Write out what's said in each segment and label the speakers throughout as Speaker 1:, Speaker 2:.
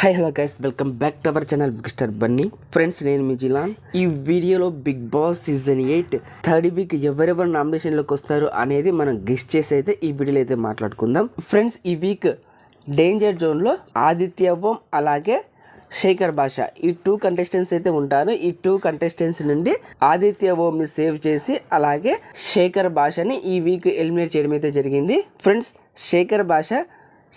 Speaker 1: Hi hello guys welcome back to our channel big star Bunny friends నేను మీ జిలాన్. ఈ వీడియోలో Bigg Boss season eight third week ఎవరెవరు నామినేషన్లోకి వస్తారు అనేది మనం గెస్ట్ చేసి అయితే ఈ వీడియోలో అయితే మాట్లాడుకుందాం. ఫ్రెండ్స్ ఈ వీక్ డేంజర్ జోన్లో ఆదిత్య ఓం అలాగే శేఖర్ భాష ఈ టూ కంటెస్టెంట్స్ అయితే ఉంటారు. ఈ టూ కంటెస్టెంట్స్ నుండి ఆదిత్య ఓంని సేవ్ చేసి అలాగే శేఖర్ భాషని ఈ వీక్ ఎలిమినేట్ చేయడం అయితే జరిగింది. ఫ్రెండ్స్ శేఖర్ భాష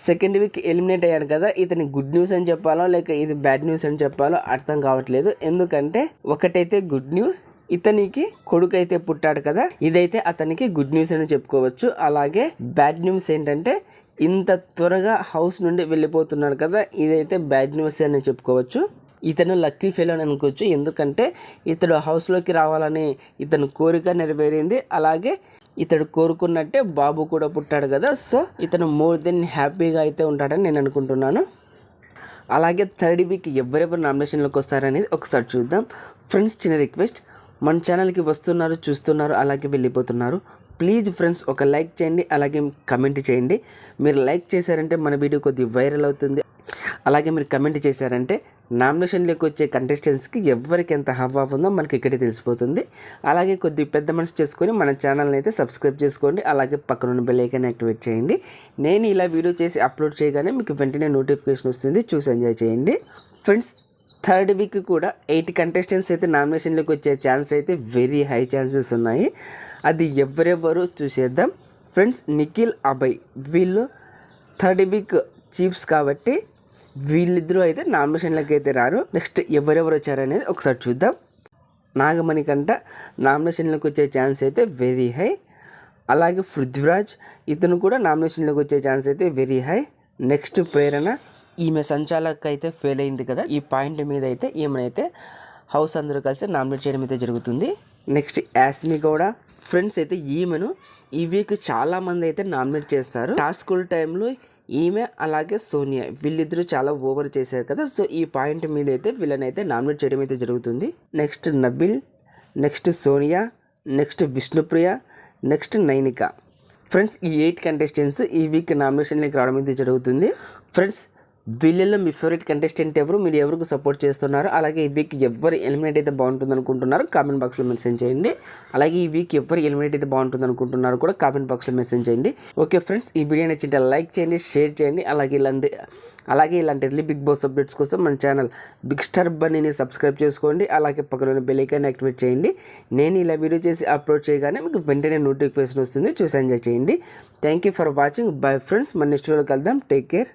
Speaker 1: సెకండ్ వీక్ ఎలిమినేట్ అయ్యాడు కదా ఇతని గుడ్ న్యూస్ అని చెప్పాలో లేక ఇది బ్యాడ్ న్యూస్ అని చెప్పాలో అర్థం కావట్లేదు. ఎందుకంటే ఒకటైతే గుడ్ న్యూస్ ఇతనికి కొడుకు అయితే పుట్టాడు కదా ఇదైతే అతనికి గుడ్ న్యూస్ అని చెప్పుకోవచ్చు. అలాగే బ్యాడ్ న్యూస్ ఏంటంటే ఇంత త్వరగా హౌస్ నుండి వెళ్ళిపోతున్నాడు కదా ఇదైతే బ్యాడ్ న్యూస్ అని చెప్పుకోవచ్చు. ఇతను లక్కీ ఫెయిల్ అని అనుకోవచ్చు ఎందుకంటే ఇతడు హౌస్లోకి రావాలని ఇతని కోరిక నెరవేరింది. అలాగే ఇతడు కోరుకున్నట్టే బాబు కూడా పుట్టాడు కదా సో ఇతను మోర్ దెన్ హ్యాపీగా అయితే ఉంటాడని నేను అనుకుంటున్నాను. అలాగే థర్డ్ వీక్ ఎవరెవరు నామినేషన్లోకి వస్తారనేది ఒకసారి చూద్దాం. ఫ్రెండ్స్ చిన్న రిక్వెస్ట్ మన ఛానల్కి వస్తున్నారు చూస్తున్నారు అలాగే వెళ్ళిపోతున్నారు. ప్లీజ్ ఫ్రెండ్స్ ఒక లైక్ చేయండి అలాగే కమెంట్ చేయండి. మీరు లైక్ చేశారంటే మన వీడియో కొద్దిగా వైరల్ అవుతుంది. అలాగే మీరు కమెంట్ చేశారంటే నామినేషన్లోకి వచ్చే కంటెస్టెంట్స్కి ఎవరికి ఎంత హవా ఉందో మనకి ఇక్కడే తెలిసిపోతుంది. అలాగే కొద్ది పెద్ద మనసు చేసుకొని మన ఛానల్ని అయితే సబ్స్క్రైబ్ చేసుకోండి. అలాగే పక్కనున్న బెల్ ఐకాన్ యాక్టివేట్ చేయండి. నేను ఇలా వీడియో చేసి అప్లోడ్ చేయగానే మీకు వెంటనే నోటిఫికేషన్ వస్తుంది. చూసి ఎంజాయ్ చేయండి. ఫ్రెండ్స్ థర్డ్ వీక్ కూడా ఎయిట్ కంటెస్టెంట్స్ అయితే నామినేషన్లోకి వచ్చే ఛాన్స్ అయితే వెరీ హై ఛాన్సెస్ ఉన్నాయి. అది ఎవరెవరు చూసేద్దాం. ఫ్రెండ్స్ నిఖిల్ అభయ్ వీళ్ళు థర్డ్ వీక్ చీఫ్స్ కాబట్టి వీళ్ళిద్దరూ అయితే నామినేషన్లకి అయితే రారు. నెక్స్ట్ ఎవరెవరు వచ్చారనేది ఒకసారి చూద్దాం. నాగమణి కంట నామినేషన్లకు వచ్చే ఛాన్స్ అయితే వెరీ హై. అలాగే పృథ్వీరాజ్ ఇతను కూడా నామినేషన్లోకి వచ్చే ఛాన్స్ అయితే వెరీ హై. నెక్స్ట్ ప్రేరణ ఈమె సంచాలక్ అయితే ఫెయిల్ అయింది కదా. ఈ పాయింట్ మీద అయితే ఈమెనైతే హౌస్ అందరూ కలిసి నామినేట్ చేయడం అయితే జరుగుతుంది. నెక్స్ట్ యాస్మి గౌడ ఫ్రెండ్స్ అయితే ఈమెను ఈ వీక్ చాలామంది అయితే నామినేట్ చేస్తారు. టాస్క్ టైంలో ఈమె అలాగే సోనియా. వీళ్ళిద్దరూ చాలా ఓవర్ చేశారు కదా సో ఈ పాయింట్ మీద అయితే వీళ్ళని అయితే నామినేట్ చేయడం అయితే జరుగుతుంది. Next Nabil next Sonia next Vishnupriya next Nainika. Friends ఈ ఎయిట్ కంటెస్టెంట్స్ ఈ వీక్ నామినేషన్లోకి రావడం అయితే జరుగుతుంది. ఫ్రెండ్స్ వీళ్ళల్లో మీ ఫేవరెట్ కంటెస్టెంట్ ఎవరు? మీరు ఎవరికి సపోర్ట్ చేస్తున్నారు? అలాగే ఈ వీక్ ఎవరు ఎలిమినేట్ అయితే బాగుంటుంది అనుకుంటున్నారు? కామెంట్ బాక్స్లో మెన్షన్ చేయండి. అలాగే ఈ వీక్ ఎవరు ఎలిమినేట్ అయితే బాగుంటుంది అనుకుంటున్నారు కూడా కామెంట్ బాక్స్లో మెన్షన్ చేయండి. ఓకే ఫ్రెండ్స్ ఈ వీడియో నచ్చింటే లైక్ చేయండి షేర్ చేయండి. అలాగే ఇలాంటి అలాగే ఇలాంటి ఎర్లీ బిగ్ బాస్ అప్డేట్స్ కోసం మన ఛానల్ బిగ్ స్టార్ బన్నీని సబ్స్క్రైబ్ చేసుకోండి. అలాగే పక్కన బెలైకాన్ని యాక్టివేట్ చేయండి. నేను ఇలా వీడియో చేసి అప్లోడ్ చేయగానే మీకు వెంటనే నోటిఫికేషన్ వస్తుంది. చూసి ఎంజాయ్ చేయండి. Thank you for watching bye friends మన నెక్స్ట్ వీడియో కలుద్దాం. Take care